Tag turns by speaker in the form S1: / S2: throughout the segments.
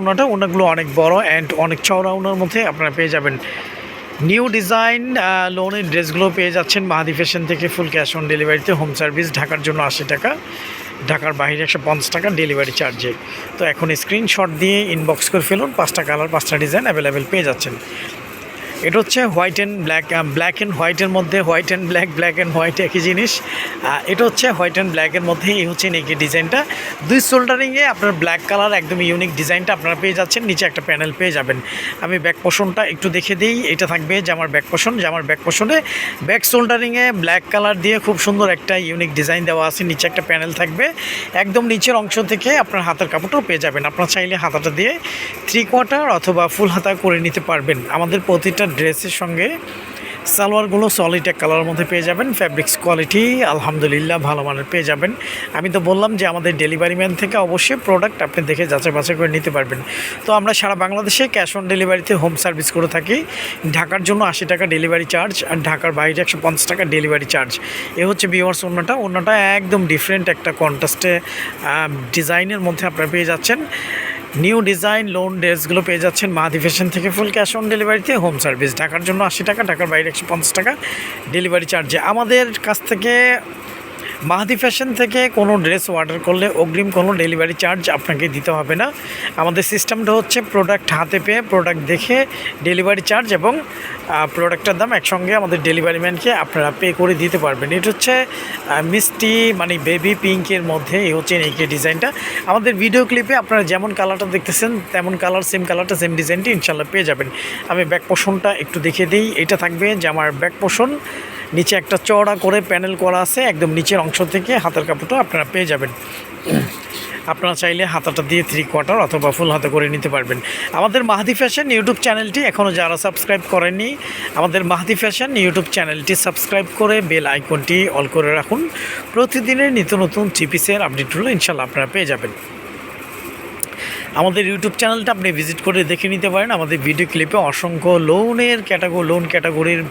S1: ওনাটা, ওনাগুলো অনেক বড় অ্যান্ড অনেক চওড়া ওনার মধ্যে আপনারা পেয়ে যাবেন। নিউ ডিজাইন লোনের ড্রেসগুলো পেয়ে যাচ্ছেন মাহাদি ফ্যাশন থেকে ফুল ক্যাশ অন ডেলিভারিতে হোম সার্ভিস ঢাকার জন্য আশি টাকা, ঢাকার বাইরে একশো পঞ্চাশ টাকা ডেলিভারি চার্জে তো এখন স্ক্রিনশট দিয়ে ইনবক্স করে ফেলুন, পাঁচটা কালার পাঁচটা ডিজাইন অ্যাভেলেবেল পেয়ে যাচ্ছেন। এটা হচ্ছে white and black black and হোয়াইটের মধ্যে white and black black and white একই জিনিস। এটা হচ্ছে হোয়াইট অ্যান্ড ব্ল্যাকের মধ্যে, এই হচ্ছে নেকের ডিজাইনটা দুই সোল্ডারিংয়ে আপনার ব্ল্যাক কালার একদম ইউনিক ডিজাইনটা আপনারা পেয়ে যাচ্ছেন। নিচে একটা প্যানেল পেয়ে যাবেন। আমি ব্যাক পোষণটা একটু দেখে দিই। এটা থাকবে জামার ব্যাক পোষণ জামার ব্যাক পোষণে ব্যাক সোল্ডারিংয়ে ব্ল্যাক কালার দিয়ে খুব সুন্দর একটা ইউনিক ডিজাইন দেওয়া আছে। নিচে একটা প্যানেল থাকবে। একদম নিচের অংশ থেকে আপনার হাতের কাপড়টাও পেয়ে যাবেন। আপনার চাইলে হাতাটা দিয়ে থ্রি কোয়ার্টার অথবা ফুল হাতা করে নিতে পারবেন। আমাদের প্রতিটা ড্রেসের সঙ্গে সালোয়ারগুলো সলিড এক কালারের মধ্যে পেয়ে যাবেন ফ্যাব্রিক্স কোয়ালিটি আলহামদুলিল্লাহ ভালো মানের পেয়ে যাবেন। আমি তো বললাম যে আমাদের ডেলিভারি ম্যান থেকে অবশ্যই প্রোডাক্ট আপনি দেখে যাচাই বাছাই করে নিতে পারবেন। তো আমরা সারা বাংলাদেশে ক্যাশ অন ডেলিভারিতে হোম সার্ভিস করে থাকি। ঢাকার জন্য আশি টাকা ডেলিভারি চার্জ আর ঢাকার বাইরে একশো পঞ্চাশ টাকা ডেলিভারি চার্জ এ হচ্ছে বিওয়ার্স অন্যটা। অন্যটা একদম ডিফারেন্ট একটা কন্ট্রাস্টে ডিজাইনের মধ্যে আপনারা পেয়ে যাচ্ছেন। নিউ ডিজাইন লোন ড্রেসগুলো পেয়ে যাচ্ছেন মাহাদি ফ্যাশন থেকে ফুল ক্যাশ অন ডেলিভারিতে হোম সার্ভিস ঢাকার জন্য আশি টাকা, ঢাকার বাইরে একশো পঞ্চাশ টাকা ডেলিভারি চার্জে আমাদের কাছ থেকে মাহাদি ফ্যাশন থেকে কোনো ড্রেস অর্ডার করলে অগ্রিম কোনো ডেলিভারি চার্জ আপনাকে দিতে হবে না। আমাদের সিস্টেমটা হচ্ছে প্রোডাক্ট হাতে পেয়ে প্রোডাক্ট দেখে ডেলিভারি চার্জ এবং প্রোডাক্টের দাম একসঙ্গে আমাদের ডেলিভারি ম্যানকে আপনারা পে করে দিতে পারবেন। এটা হচ্ছে মিষ্টি মানে বেবি পিঙ্কের মধ্যে, এই হচ্ছে এই ডিজাইনটা আমাদের ভিডিও ক্লিপে আপনারা যেমন কালারটা দেখতেছেন, তেমন কালার সেম কালারটা সেম ডিজাইনটি ইনশাল্লাহ পেয়ে যাবেন। আমি ব্যাক পোষণটা একটু দেখে দিই। এটা থাকবে যে আমার ব্যাক পোষণ নিচে একটা চওড়া করে প্যানেল করা আছে, একদম নিচের অংশ থেকে হাতের কাপড়টা আপনারা পেয়ে যাবেন। আপনারা চাইলে হাতাটা দিয়ে থ্রি কোয়ার্টার অথবা ফুল হাতে করে নিতে পারবেন। আমাদের মাহাদি ফ্যাশন ইউটিউব চ্যানেলটি এখনও যারা সাবস্ক্রাইব করেনি আমাদের মাহাদি ফ্যাশন ইউটিউব চ্যানেলটি সাবস্ক্রাইব করে বেল আইকনটি অল করে রাখুন। প্রতিদিনের নিত্য নতুন টিপিসের পিসের আপডেটগুলো ইনশাল্লাহ আপনারা পেয়ে যাবেন। আমাদের ইউটিউব চ্যানেলটা আপনি ভিজিট করে দেখে নিতে পারেন। আমাদের ভিডিও ক্লিপে অসংখ্য লোনের ক্যাটাগরি লোন ক্যাটাগরির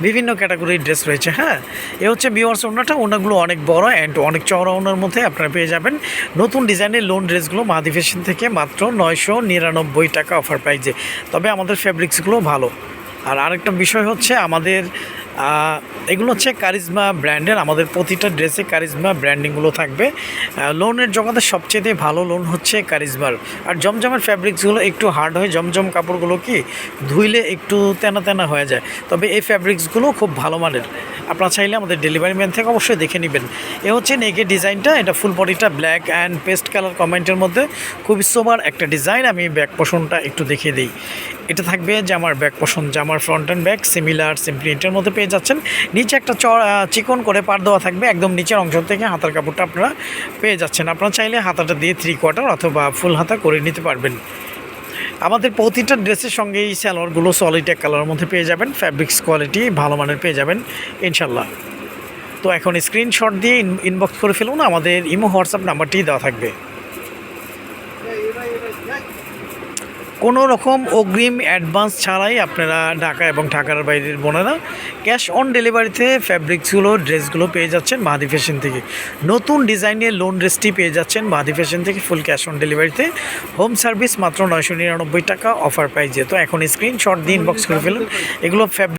S1: বিভিন্ন ক্যাটাগরির ড্রেস রয়েছে হ্যাঁ? এ হচ্ছে বিওয়ার্স ওনাটা, ওনাগুলো অনেক বড় অ্যান্ড অনেক চওড়া ওনার মধ্যে আপনারা পেয়ে যাবেন। নতুন ডিজাইনের লোন ড্রেসগুলো মাহাদি থেকে মাত্র নয়শো নিরানব্বই টাকা অফার প্রাইজে তবে আমাদের ফ্যাব্রিক্সগুলো ভালো। আর আরেকটা বিষয় হচ্ছে আমাদের এগুলো হচ্ছে কারিজমা ব্র্যান্ডের আমাদের প্রতিটা ড্রেসে কারিজমা ব্র্যান্ডিংগুলো থাকবে। লোনের জগতে সবচেয়ে ভালো লোন হচ্ছে কারিজমার আর জমজমের ফ্যাব্রিক্সগুলো একটু হার্ড হয়। জমজম কাপড়গুলো কি ধুইলে একটু তেনা তেনা হয়ে যায়। তবে এই ফ্যাব্রিক্সগুলো খুব ভালো মানের। আপনারা চাইলে আমাদের ডেলিভারি ম্যান থেকে অবশ্যই দেখে নেবেন। এ হচ্ছে নেকের ডিজাইনটা এটা ফুল বডিটা ব্ল্যাক অ্যান্ড পেস্ট কালার কমেন্টের মধ্যে। খুবই সোবার একটা ডিজাইন আমি ব্যাক পোষণটা একটু দেখিয়ে দিই। এটা থাকবে জামার ব্যাক পোষণ জামার front and back similar same প্রিন্টের মধ্যে পেয়ে যাচ্ছেন। নিচে একটা চড় চিকন করে পার দেওয়া থাকবে একদম নিচের অংশ থেকে হাতার কাপড়টা আপনারা পেয়ে যাচ্ছেন। আপনারা চাইলে হাতাটা দিয়ে থ্রি কোয়ার্টার অথবা ফুল হাতা করে নিতে পারবেন। আমাদের প্রতিটা ড্রেসের সঙ্গে এই স্যালোয়ারগুলো সলিড এক কালারের মধ্যে পেয়ে যাবেন। ফ্যাব্রিক্স কোয়ালিটি ভালো মানের পেয়ে যাবেন ইনশাল্লাহ তো এখন স্ক্রিনশট দিয়ে ইনবক্স করে ফেলুন, আমাদের ইমো হোয়াটসঅ্যাপ নাম্বারটি দেওয়া থাকবে। কোনো রকম অগ্রিম অ্যাডভান্স ছাড়াই আপনারা ঢাকা এবং ঢাকার বাইরের বোনেরা ক্যাশ অন ডেলিভারিতে ফ্যাব্রিক্সগুলো, ড্রেসগুলো পেয়ে যাচ্ছেন মাহাদি ফ্যাশন থেকে। নতুন ডিজাইনের লোন ড্রেসটি পেয়ে যাচ্ছেন মাহাদি ফ্যাশন থেকে ফুল ক্যাশ অন ডেলিভারিতে। হোম সার্ভিস মাত্র নয়শো নিরানব্বই টাকা অফার প্রাইজে তো এখন স্ক্রিনশট দিয়ে ইনবক্স করে ফেলুন। এগুলো ফ্যাব্রিক